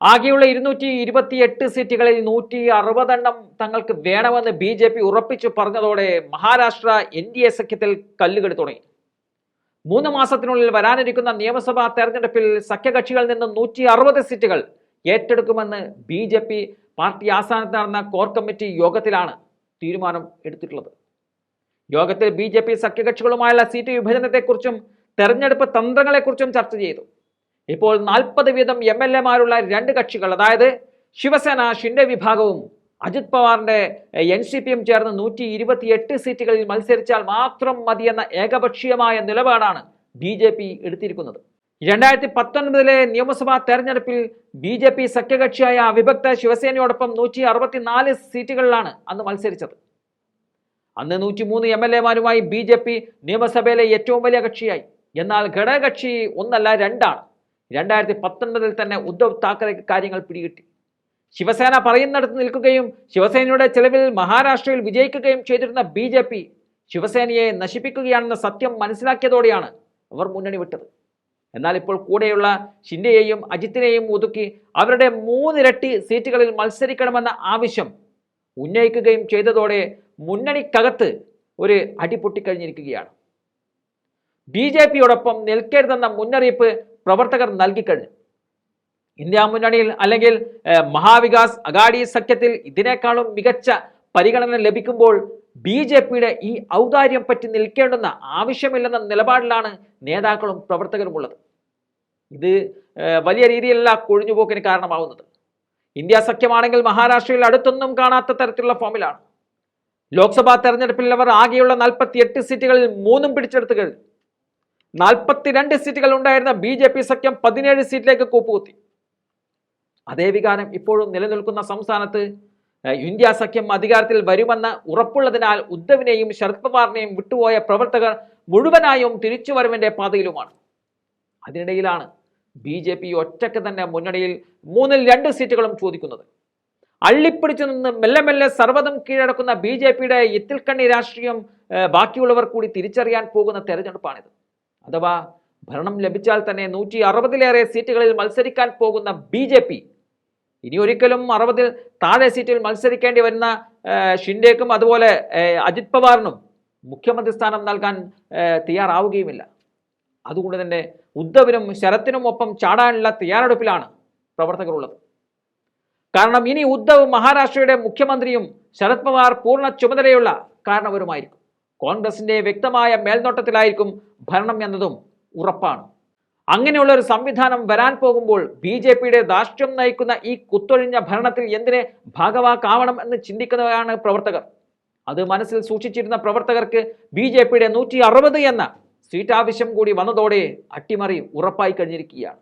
ആകെയുള്ള ഇരുന്നൂറ്റി ഇരുപത്തിയെട്ട് സീറ്റുകളിൽ നൂറ്റി അറുപതെണ്ണം തങ്ങൾക്ക് വേണമെന്ന് ബി ജെ പി ഉറപ്പിച്ചു പറഞ്ഞതോടെ മഹാരാഷ്ട്ര എൻ ഡി എ സഖ്യത്തിൽ കല്ലുകടി തുടങ്ങി മൂന്ന് മാസത്തിനുള്ളിൽ വരാനിരിക്കുന്ന നിയമസഭാ തെരഞ്ഞെടുപ്പിൽ സഖ്യകക്ഷികളിൽ നിന്ന് നൂറ്റി അറുപത് സീറ്റുകൾ ഏറ്റെടുക്കുമെന്ന് ബി ജെ പി പാർട്ടി ആസ്ഥാനത്ത് നടന്ന കോർ കമ്മിറ്റി യോഗത്തിലാണ് തീരുമാനം എടുത്തിട്ടുള്ളത്. യോഗത്തിൽ ബി ജെ പി സഖ്യകക്ഷികളുമായുള്ള സീറ്റ് വിഭജനത്തെക്കുറിച്ചും തെരഞ്ഞെടുപ്പ് തന്ത്രങ്ങളെക്കുറിച്ചും ചർച്ച ചെയ്തു. ഇപ്പോൾ നാൽപ്പത് വീതം എം എൽ എമാരുള്ള രണ്ട് കക്ഷികൾ അതായത് ശിവസേന ഷിൻഡെ വിഭാഗവും അജിത് പവാറിന്റെ എൻ സി പിയും ചേർന്ന് നൂറ്റി ഇരുപത്തിയെട്ട് സീറ്റുകളിൽ മത്സരിച്ചാൽ മാത്രം മതിയെന്ന ഏകപക്ഷീയമായ നിലപാടാണ് ബി ജെ പി എടുത്തിരിക്കുന്നത്. രണ്ടായിരത്തി പത്തൊൻപതിലെ നിയമസഭാ തെരഞ്ഞെടുപ്പിൽ ബി ജെ പി സഖ്യകക്ഷിയായ അവിഭക്ത ശിവസേനയോടൊപ്പം നൂറ്റി അറുപത്തിനാല് സീറ്റുകളിലാണ് അന്ന് മത്സരിച്ചത്. അന്ന് നൂറ്റിമൂന്ന് എം എൽ എമാരുമായി ബി ജെ പി നിയമസഭയിലെ ഏറ്റവും വലിയ കക്ഷിയായി. എന്നാൽ ഘടകകക്ഷി ഒന്നല്ല രണ്ടാണ്. രണ്ടായിരത്തി പത്തൊൻപതിൽ തന്നെ ഉദ്ധവ് താക്കറെക്ക് കാര്യങ്ങൾ പിടികിട്ടി. ശിവസേന പറയുന്നിടത്ത് നിൽക്കുകയും ശിവസേനയുടെ ചെലവിൽ മഹാരാഷ്ട്രയിൽ വിജയിക്കുകയും ചെയ്തിരുന്ന ബി ജെ പി ശിവസേനയെ നശിപ്പിക്കുകയാണെന്ന സത്യം മനസ്സിലാക്കിയതോടെയാണ് അവർ മുന്നണി വിട്ടത്. എന്നാൽ ഇപ്പോൾ കൂടെയുള്ള ഷിൻഡെയെയും അജിത്തിനെയും ഒതുക്കി അവരുടെ മൂന്നിരട്ടി സീറ്റുകളിൽ മത്സരിക്കണമെന്ന ആവശ്യം ഉന്നയിക്കുകയും ചെയ്തതോടെ മുന്നണിക്കകത്ത് ഒരു അടിപൊട്ടിക്കഴിഞ്ഞിരിക്കുകയാണ്. ബി ജെ പിയോടൊപ്പം നിൽക്കരുതെന്ന മുന്നറിയിപ്പ് പ്രവർത്തകർ നൽകിക്കഴിഞ്ഞു. ഇന്ത്യ മുന്നണിയിൽ അല്ലെങ്കിൽ മഹാവികാസ് അഗാഡി സഖ്യത്തിൽ ഇതിനേക്കാളും മികച്ച പരിഗണന ലഭിക്കുമ്പോൾ ബി ജെ പിയുടെ ഈ ഔദാര്യം പറ്റി നിൽക്കേണ്ടുന്ന ആവശ്യമില്ലെന്ന നിലപാടിലാണ് നേതാക്കളും പ്രവർത്തകരുമുള്ളത്. ഇത് വലിയ രീതിയിലല്ല കൊഴിഞ്ഞുപോക്കിന് കാരണമാവുന്നത്. ഇന്ത്യ സഖ്യമാണെങ്കിൽ മഹാരാഷ്ട്രയിൽ അടുത്തൊന്നും കാണാത്ത തരത്തിലുള്ള ഫോമിലാണ്. ലോക്സഭാ തെരഞ്ഞെടുപ്പിൽ അവർ ആകെയുള്ള നാൽപ്പത്തിയെട്ട് സീറ്റുകളിൽ മൂന്നും പിടിച്ചെടുത്തു കഴിഞ്ഞു. നാൽപ്പത്തിരണ്ട് സീറ്റുകൾ ഉണ്ടായിരുന്ന ബി ജെ പി സഖ്യം പതിനേഴ് സീറ്റിലേക്ക് കൂപ്പുകുത്തി. അതേ വികാരം ഇപ്പോഴും നിലനിൽക്കുന്ന സംസ്ഥാനത്ത് ഇന്ത്യ സഖ്യം അധികാരത്തിൽ വരുമെന്ന് ഉറപ്പുള്ളതിനാൽ ഉദ്ധവിനെയും ശരത് പവാറിനെയും വിട്ടുപോയ പ്രവർത്തകർ മുഴുവനായും തിരിച്ചുവരവിന്റെ പാതയിലുമാണ്. അതിനിടയിലാണ് ബി ജെ പി ഒറ്റയ്ക്ക് തന്നെ മുന്നണിയിൽ മൂന്നിൽ രണ്ട് സീറ്റുകളും ചോദിക്കുന്നത്. അള്ളിപ്പിടിച്ചു നിന്ന് മെല്ലെ മെല്ലെ സർവതും കീഴടക്കുന്ന ബി ജെ പിയുടെ ഇത്തിൽക്കണ്ണി രാഷ്ട്രീയം ബാക്കിയുള്ളവർ കൂടി തിരിച്ചറിയാൻ പോകുന്ന തെരഞ്ഞെടുപ്പാണിത്. അഥവാ ഭരണം ലഭിച്ചാൽ തന്നെ നൂറ്റി അറുപതിലേറെ സീറ്റുകളിൽ മത്സരിക്കാൻ പോകുന്ന ബി ജെ പി. ഇനി ഒരിക്കലും അറുപതിൽ താഴെ സീറ്റിൽ മത്സരിക്കേണ്ടി വരുന്ന ഷിൻഡേക്കും അതുപോലെ അജിത് പവാറിനും മുഖ്യമന്ത്രി സ്ഥാനം നൽകാൻ തയ്യാറാവുകയുമില്ല. അതുകൊണ്ട് തന്നെ ഉദ്ധവിനും ശരത്തിനും ഒപ്പം ചാടാനുള്ള തയ്യാറെടുപ്പിലാണ് പ്രവർത്തകരുള്ളത്. കാരണം ഇനി ഉദ്ധവ് മഹാരാഷ്ട്രയുടെ മുഖ്യമന്ത്രിയും ശരത് പവാർ പൂർണ ചുമതലയുള്ള കാരണവരുമായിരിക്കും. കോൺഗ്രസിന്റെ വ്യക്തമായ മേൽനോട്ടത്തിലായിരിക്കും ഭരണം എന്നതും ഉറപ്പാണ്. അങ്ങനെയുള്ള ഒരു സംവിധാനം വരാൻ പോകുമ്പോൾ ബി ജെ പിയുടെ ധാർഷ്ട്യം നയിക്കുന്ന ഈ കുത്തൊഴിഞ്ഞ ഭരണത്തിൽ എന്തിനെ ഭാഗവാക്കാവണം എന്ന് ചിന്തിക്കുന്നവരാണ് പ്രവർത്തകർ. അത് മനസ്സിൽ സൂക്ഷിച്ചിരുന്ന പ്രവർത്തകർക്ക് ബി ജെ പിയുടെ നൂറ്റി അറുപത് എന്ന സീറ്റ് ആവശ്യം കൂടി വന്നതോടെ അട്ടിമറി ഉറപ്പായി കഴിഞ്ഞിരിക്കുകയാണ്.